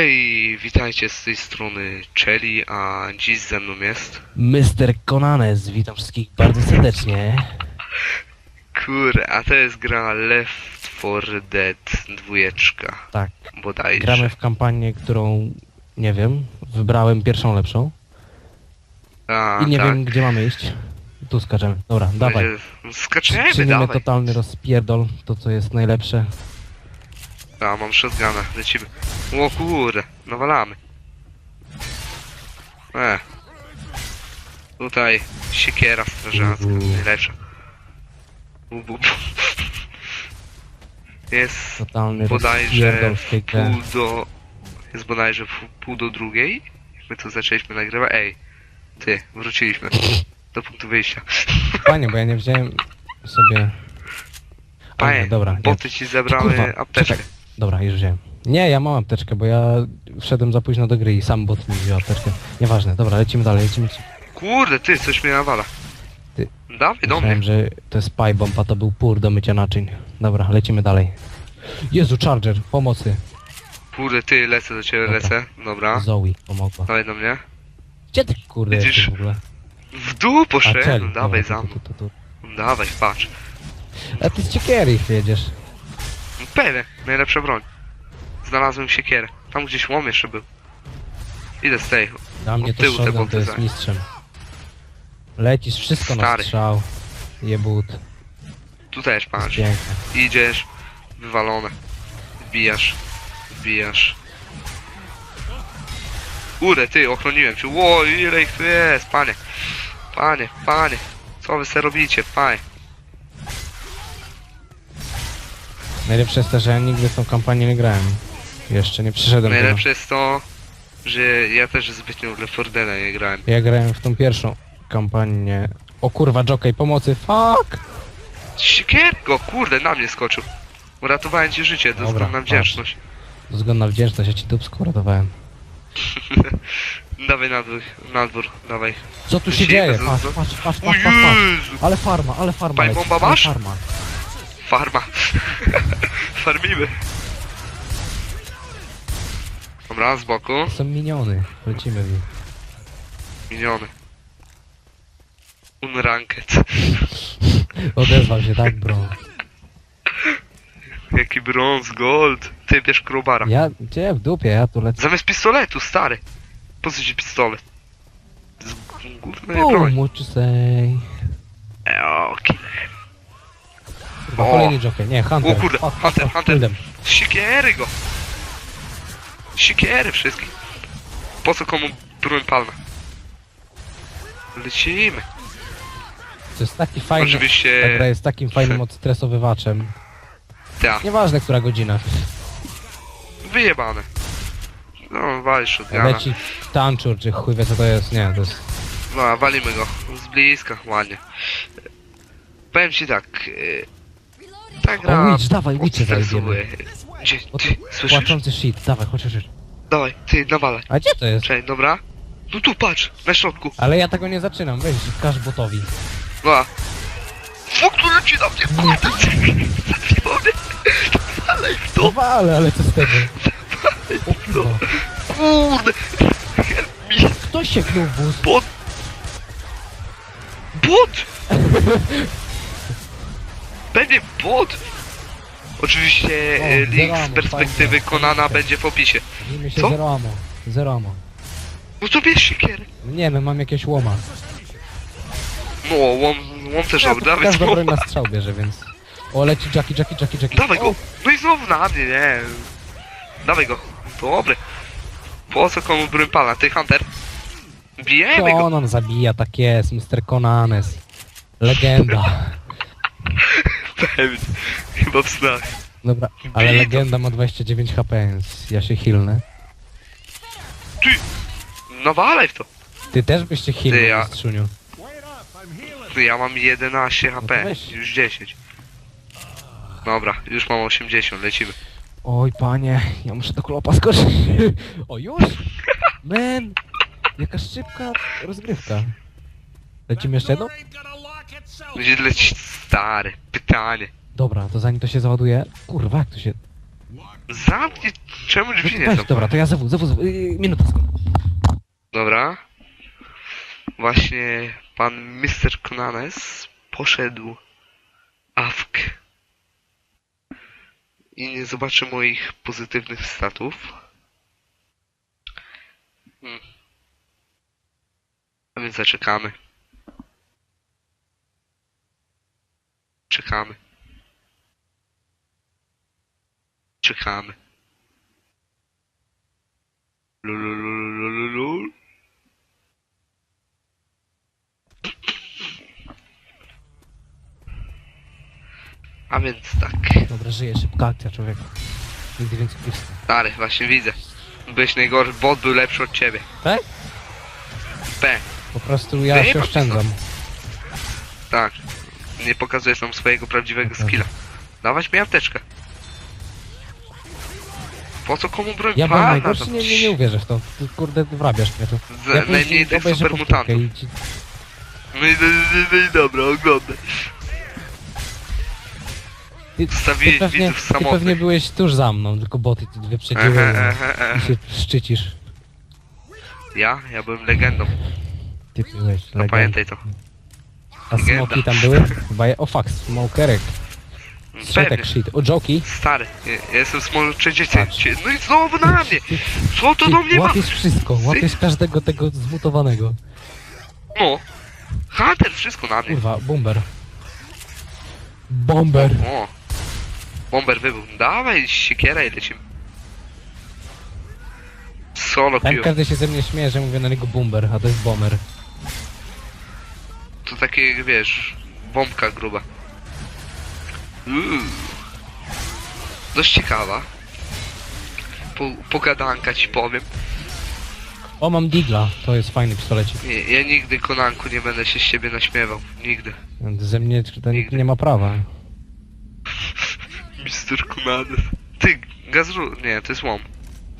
Hej, witajcie z tej strony Chelly, a dziś ze mną jest... Mr. Conanes, witam wszystkich bardzo serdecznie. Kurde, a to jest gra Left 4 Dead dwójeczka, Tak, bodajże. gramy w kampanię, którą nie wiem, wybrałem pierwszą lepszą A, i nie tak. wiem gdzie mamy iść. Tu skaczemy. Dobra, dawaj. Będzie- Skaczemy, Czynimy dawaj. totalny rozpierdol, to co jest najlepsze. A, mam shotguna, lecimy. O kurde, nawalamy. E. Tutaj siekiera strażacka, Uhu. najlepsza. Bu, bu, bu. Jest Totalny bodajże rozpierdol w tej grze. pół do... Jest bodajże pół, pół do drugiej. Jak my tu zaczęliśmy nagrywać. Ej, ty, wróciliśmy do punktu wyjścia. Panie, bo ja nie wziąłem sobie... A, Panie, nie, dobra, nie. boty ci zebrały Kurwa, apteczkę. czekaj. Dobra, już wziąłem. Nie, ja mam apteczkę, bo ja wszedłem za późno do gry i sam bot mi wziął apteczkę. Nieważne, dobra, lecimy dalej, lecimy. Kurde, ty, coś mnie nawala. Ty. Dawaj do mnie. Myślałem, że to jest pie bomb, a to był pur do mycia naczyń. Dobra, lecimy dalej. Jezu, Charger, pomocy. Kurde, ty, lecę do ciebie, Dobra. lecę. Dobra. Zoe pomogła. Dawaj do mnie. Gdzie ty kurde Widzisz? jesteś w ogóle? W dół A, poszedłem, dawaj dobra, za tu, mną. tu, tu, tu. Dawaj, patrz. A ty z ciekiery jedziesz. Pewnie, najlepsza broń. Znalazłem siekierę. Tam gdzieś łom jeszcze był. Idę z tej. Dla mnie to tyłu te boty to jest mistrzem. Lecisz wszystko na Stary. strzał. Jebut. Tu też patrz. Piękne. Idziesz, wywalone. Wbijasz, wbijasz. Kurde, ty, ochroniłem cię. Ło, ile ich tu jest, panie. Panie, panie. Co wy se robicie, panie? Najlepsze jest to, że ja nigdy w tą kampanię nie grałem. Jeszcze nie przyszedłem do Najlepsze jest to, że ja też zbytnio w Left 4 Deada nie grałem. Ja grałem w tą pierwszą kampanię. O kurwa, Jockey, pomocy, fuck! Siekierko, kurde, na mnie skoczył. Uratowałem ci życie, Dobra, dozgonna patrz. wdzięczność. Względna wdzięczność, ja ci dupsko uratowałem. Dawaj na dwór, na dwór, dawaj. Co tu się dzieje? Patrz, patrz, patrz, patrz, patrz, patrz. Jezu! Ale farma, ale farma Paj leci, bomba ale masz? farma. Farma. Farmimy. Dobra, z boku. Są miniony, lecimy w nich. Miniony. Unranked. Odezwał się tak, bro. Jaki brąz, gold. Ty bierz krobara. Ja, gdzie w dupie, ja tu lecę. Zamiast pistoletu, stary. Po co ci pistolet? Z gównej O, broń. muczy sej. E, o, killer. Kurwa, O. kolejny jockey, nie, Hunter. O kurde, Fuck, Hunter, fuck, Hunter. killed them. Sikiery go! Sikiery wszystkich. Po co komu broń palna? Lecimy. To jest taki fajny, ta Oczywiście... gra jest takim fajnym odstresowywaczem. Tak, Nieważne, która godzina. wyjebane. No, walisz od gana. Leci tanczur, czy chuj wie co to jest, nie, to jest... No, walimy go. Z bliska, ładnie. Powiem ci tak... y, Ta gra... O, Witch, dawaj, Witch odstresuje. Gdzie, ty, słyszysz? płaczący shit, dawaj, chodź, chodź, chodź. Dawaj, ty, nawalaj. A gdzie to jest? Cześć, dobra? No tu, patrz, na środku. Ale ja tego nie zaczynam, weź, każ botowi. No. Fuk, tu leci na mnie, kurde, zabiony. Dalej w to, No ale, co z tego? O kurwa. kurde. Help me, Kto sieknął wóz? bot. Bot! Będzie bot! Oczywiście O, e, link z perspektywy fajnie. Konana będzie w opisie. Zimie się Co? zero amo. Zero amo. No to bierz siekierę. Nie no, mam jakieś łoma. No, łom, łom też Ja dawaj każda broń na strzał bierze, więc... O, leci Jackie, Jackie, Jackie, Jackie. Dawaj O, go! No i znowu na mnie, nie. Dawaj go. Dobry. Po co komu broń palna? Ty, Hunter. Bijemy go. Conan zabija, tak jest, Mr. Conanes. Legenda. Pewnie. Chyba w snach. Dobra, ale go. legenda ma 29 HP, więc ja się healnę. Ty! Nawalaj w to. Ty też byś się Ty, healnął, ja- mistrzuniu. Ty, ja mam 11 No to HP. weź. Już 10. Dobra, już mam 80, lecimy. Oj, panie, ja muszę do klopa skoczyć. O, już? Man, jaka szybka rozgrywka. Lecimy jeszcze jedną? Gdzie leci stary? Pytanie. Dobra, to zanim to się załaduje... Kurwa, jak to się... Zamknij, czemu drzwi nie Weź, są? dobra, to ja zewu, zewu, zewu. Yy, minuta. Dobra. Właśnie pan Mr. Konanes poszedł awk i nie zobaczy moich pozytywnych statów. Hmm. A więc zaczekamy. Czekamy. Czekamy. Lulululululul. A więc tak. Dobra, żyje, szybka akcja, człowiek. Nigdy więcej nie. Stary, właśnie widzę. Byłeś najgorszy, bot był lepszy od ciebie. Tak? P. Po prostu ja Ty się oszczędzam. Nie pokazujesz nam swojego prawdziwego skilla. Dawać mi apteczkę. Po co komu broń Ja byłem palna? najgorszy? To Nie, nie, nie uwierzysz w to. Ty kurde wrabiasz mnie tu. Z, Ja później najmniej tych obejrzę super powtórkę mutantów. i ci- No i, no, i- no i dobra, oglądaj. Ty, ty, pewnie, widzów ty pewnie byłeś tuż za mną, tylko boty ci wyprzedziły Ehe, i- ehe, i się szczycisz. Ja? Ja byłem legendą. Ty byłeś, No legenda. pamiętaj to. A legenda. smoki tam były? Chyba je... O fuck, smokerek. Pewnie. shit. O, joki. Stary, ja, jestem small 30. Patrz. No i znowu na mnie! Co to do mnie ma? łapiesz wszystko, łapiesz każdego tego zmutowanego. No. Hunter, wszystko na mnie. Kurwa, bomber. Bomber. O. Bomber wybuchł. Dawaj, siekiera i lecimy. Solo Tam każdy się ze mnie śmieje, że mówię na niego bomber, a to jest bomber. To takie, wiesz, bombka gruba. Uuu. Dość ciekawa. Po, pogadanka ci powiem. O, mam digla. To jest fajny pistolecik. Nie, ja nigdy konanku nie będę się z ciebie naśmiewał. Nigdy. Ze mnie to nikt Nigdy. nie ma prawa. Mister Konany. Ty, gazru... Nie, to jest łom.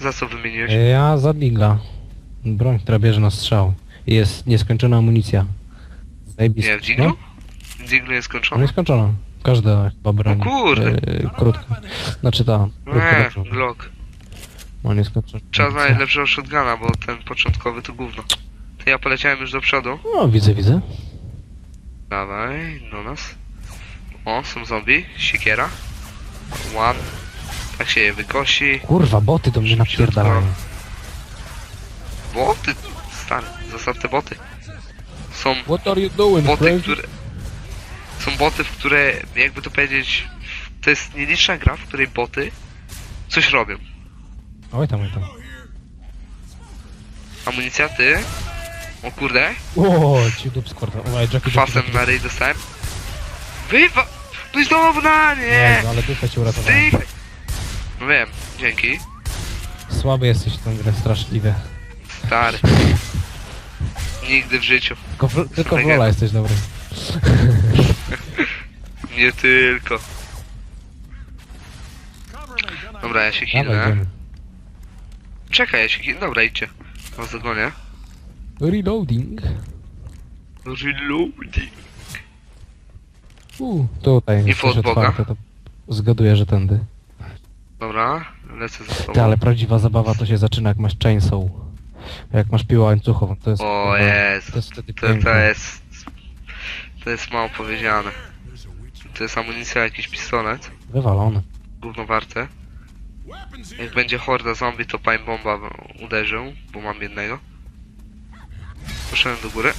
Za co wymieniłeś? Ja za digla. Broń, która bierze na strzał. Jest nieskończona amunicja. Nie, w? No, W jest no skończony? nieskończona. Każda chyba broń. O kurde. E, krótka. Znaczy ta. Krótka, Nie. Glock. Ma nieskończona. Trzeba amunicja. znaleźć lepszego shotguna, bo ten początkowy to gówno. To ja poleciałem już do przodu. O, widzę, widzę. Dawaj, do nas. O, są zombie. Siekiera. One. Tak się je wykosi. Kurwa, boty do mnie napierdalają. Boty! Stary, zostaw te boty. Są boty, które... Są boty, w które, jakby to powiedzieć... To jest nieliczna gra, w której boty coś robią. Oj tam, oj tam. Amunicja, ty. O kurde. O, ci dup skorta. O, Jackie, Jackie. na ryj dostałem. Wywa... No i znowu na nie! Jezu, ale dupę ci uratowałem. Zdychaj! No wiem, dzięki. Słaby jesteś w tą grę, straszliwe. Stary. Nigdy w życiu. Tylko w, tylko w. Lola jesteś dobry. Nie tylko. Dobra, ja się Dawaj, idziemy. Czekaj, ja się. Dobra, idźcie. Was dogonię. Reloading. Reloading. U, tutaj jest Info coś Boga. otwarte, to zgaduję, że tędy. Dobra, lecę za tobą. Ty, ale prawdziwa zabawa to się zaczyna jak masz chainsaw. Jak masz piłę łańcuchową, to jest... O jest. To jest wtedy To, piękne. to jest... To jest mało powiedziane. To jest amunicja, jakiś pistolet. Wywalone. Gówno warte. Jak będzie horda zombie, to pań bomba uderzył, bo mam jednego. Poszedłem do góry.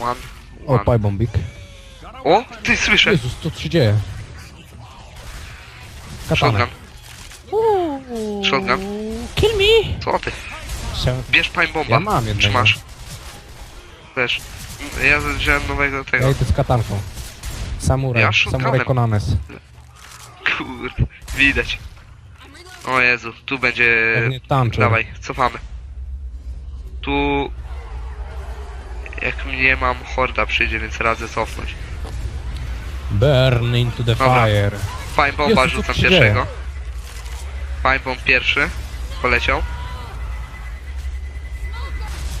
One, O, pie bombik. O, ty słyszę! Jezus, co tu się dzieje? Katana. Shotgun. Shotgun. Kill me! Co ty? Się... Bierz pań bomba. Ja mam jednego. Czy masz? Też. Ja wziąłem nowego Ja tego. idę z katanką. Samuraj, Ja samuraj Konanes. Kurde, widać. O Jezu, tu będzie... Pewnie tanczur. Dawaj, cofamy. Tu... Jak mnie mam, horda przyjdzie, więc radzę cofnąć. Burn into the Dobra. fire. Fine bomba Jezu, rzucam pierwszego. Fine bomb pierwszy. Poleciał.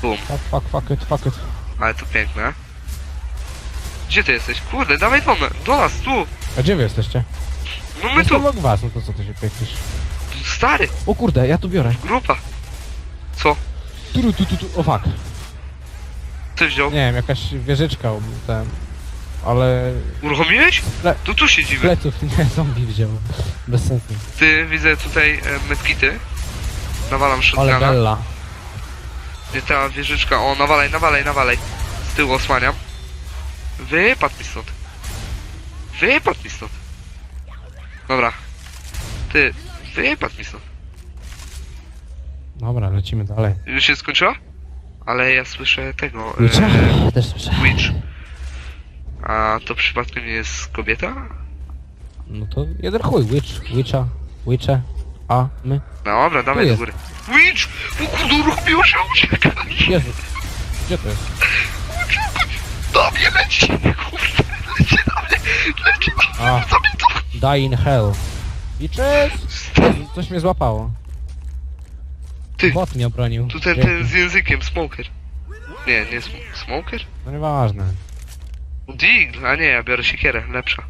Bum, Fuck, fuck, fuck it, fuck it. ale to piękne. Gdzie ty jesteś? Kurde, dawaj do, do nas, tu! A gdzie wy jesteście? No my Jestem tu! obok was, no to co ty się piekisz? Stary, O kurde, ja tu biorę. grupa. Co? Tu, tu, tu, tu. O fuck. Ty wziął? Nie wiem, jakaś wieżyczka ten. Ale... Uruchomiłeś? Le- To tu siedzimy. Pleców nie, zombie wziął. Bez sensu. Ty, widzę tutaj e, medkity. Nawalam Ale shotguna. bella. Gdzie ta wieżyczka? O, nawalaj, nawalaj, nawalaj. Z tyłu osłaniam. Wypadł mi stąd. Wypadł mi stąd. Dobra. Ty, wypadł mi stąd. Dobra, lecimy dalej. Już się skończyła? Ale ja słyszę tego. e, Witcha? Też słyszę. Witch. A to przypadkiem nie jest kobieta? No to jeden chuj. Witch, Witcha, Witche, a my. Dobra, dawaj do jest. góry. Witch! O kurde, uruchomiło się, uciekaj! Jezu. Gdzie to jest? Do mnie leci! Kurde, leci na mnie! Leci na A. mnie! Zabij to! Die in hell. Witches! Jezu, coś mnie złapało. Ty, Bot mnie obronił. tu ten, z językiem, smoker. Nie, nie sm smoker? No nieważne. Dig, a nie, ja biorę siekierę, lepsza.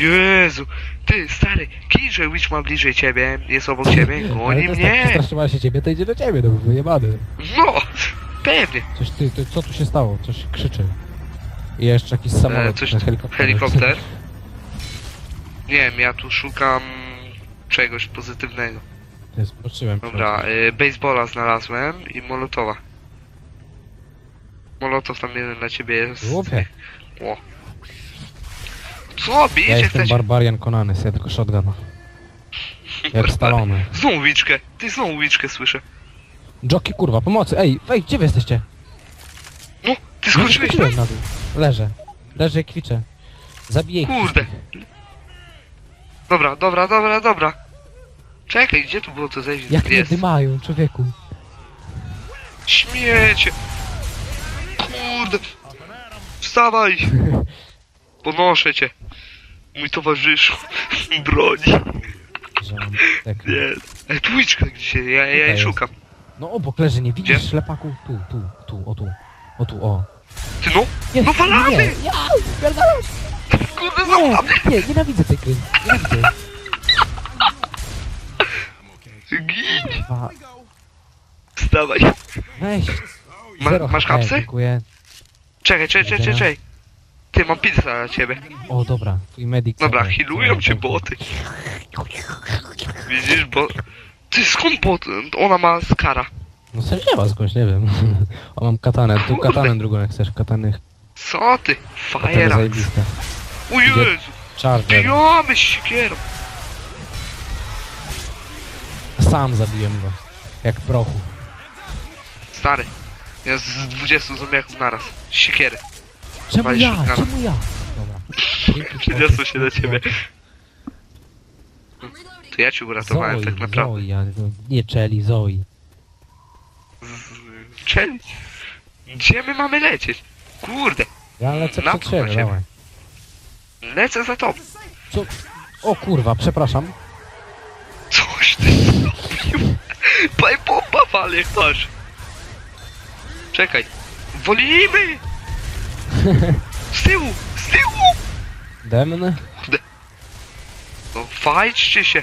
Jezu, ty stary, kijże Witch ma bliżej ciebie, jest obok ciebie, Ale goni tak, mnie. przestraszyła się ciebie, to idzie do ciebie, no wyjebany. No, pewnie. Coś ty, ty, co tu się stało? Coś krzyczy. I jeszcze jakiś samolot, E, coś, ten helikopter. helikopter. Nie wiem, ja tu szukam czegoś pozytywnego. Ty, Zobaczyłem. Dobra, y, baseballa znalazłem i molotowa. Molotow tam jeden dla ciebie jest. Głupie. O. Co, Ja bijecie jestem barbarian Konany, ja tylko shotgun. Jak stalony. Znowu wiczkę, ty znowu wiczkę słyszę. Joki kurwa, pomocy! Ej, wej, gdzie wy jesteście? No, ty No, skoczyłeś skoczyłem na dół. Leżę. Leżę i kwiczę. Zabiję ich. Kurde. Dobra, dobra, dobra, dobra. Czekaj, gdzie tu było to zejść? Jak mnie Jest. dymają, człowieku. Śmiecie! Kurde! Wstawaj! Ponoszę cię. Mój towarzyszu broni. Że tak. Nie. Ej, tu łyczka gdzie? Ja, ja jej jest. szukam. No obok leży, nie widzisz Gdzie? ślepaku? Tu, tu, tu, o tu. O tu, o. Ty no? Nie, No walamy! nie, ja, spierdalam! Kurde, Nie, znowu nie, nienawidzę tej gry. Nienawidzę. Gin! Dwa, Wstawaj. weź. Ma, Zero masz HP, kapsy? Dziękuję. Czekaj, czekaj, czekaj, czekaj, czekaj. Ty, mam pizzę dla ciebie. O, dobra, twój medic. Dobra, sobie. healują cię boty. Widzisz, bo... Ty, skąd bot? Ona ma skara. No coś nie ma skądś, nie wiem. O, mam katanę, tu Kurde. katanę drugą jak chcesz, katany. Co ty? Fajera. zajebista. O Jezu! Charger. Bijamy z siekierą. Sam zabiłem go. Jak prochu. Stary. Jest z 20 zombiaków naraz. Siekiery. Czemu Walisz ja? shotguna. Czemu ja? Dobra. Dzięki, Przeniosło się do Zoe, ciebie. To ja ci uratowałem tak naprawdę. Zoe, ja, nie Czeli, Zoe. Czyli? Gdzie my mamy lecieć? Kurde, Ja lecę Na przed siebie, dawaj. lecę za tobą. Co? O kurwa, przepraszam. Coś ty zrobił. Paj bomba wali, chodź. Czekaj. Wolimy! Z tyłu! Z tyłu! Demny? No fajczcie się.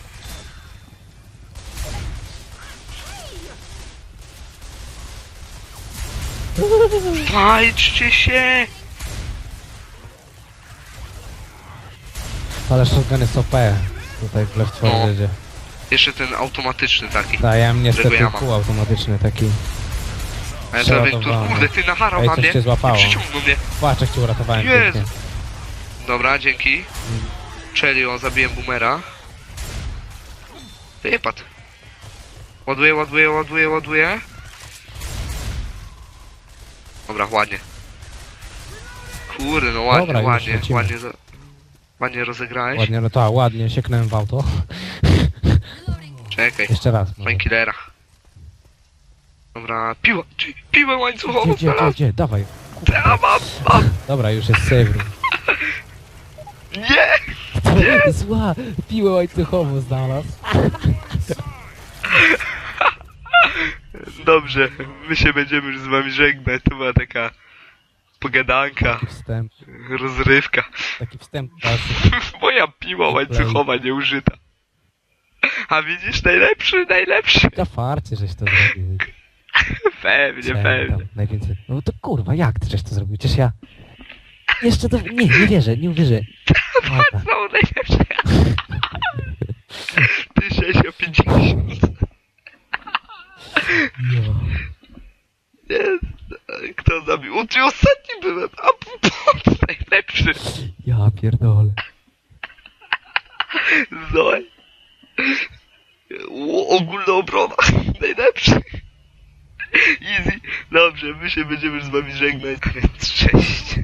Fajczcie się! Ale shotgun jest OP. Tutaj w Left 4 No. Jeszcze ten automatyczny taki. Da, ja mam niestety ja mam. półautomatyczny taki. A ja to tu, Przeładowany. kurde, ty naharał Ej, na coś mnie. cię złapało. i Przyciągnął mnie. Patrz jak cię uratowałem Jezu. pięknie. Dobra, dzięki. Czyli o, zabiłem boomera. Wypadł. Ładuję, ładuję, ładuję, ładuję. Dobra, ładnie. Kurde, no ładnie, Dobra, już ładnie, lecimy. ładnie, za... ładnie rozegrałeś. Ładnie, no to ładnie, sieknąłem w auto. Czekaj, Jeszcze raz. może. painkillera. Dobra, piła, czy piłę łańcuchową gdzie, gdzie, znalazłem. gdzie? Dawaj. Ja mam, mam. Dobra, już jest save room. Nie! Zła, piłę łańcuchową znalazł. Dobrze, my się będziemy już z wami żegnać. To była taka pogadanka, Taki wstęp, rozrywka. taki wstęp dalszy. Moja piła łańcuchowa nieużyta. A widzisz, najlepszy, najlepszy. Na farcie żeś to zrobił. Pewnie, pewnie. najwięcej. No to kurwa, jak ty żeś to zrobił? Przecież ja... Jeszcze to... Nie, nie wierzę, nie uwierzę. Dobra. Znowu najlepszy. 1650. Jo. Nie, kto zabił? U, ty ostatni byłem, a p- najlepszy. Ja pierdolę. Zoe. O, ogólna obrona. Najlepszy. Easy. Dobrze, my się będziemy z wami żegnać. Cześć.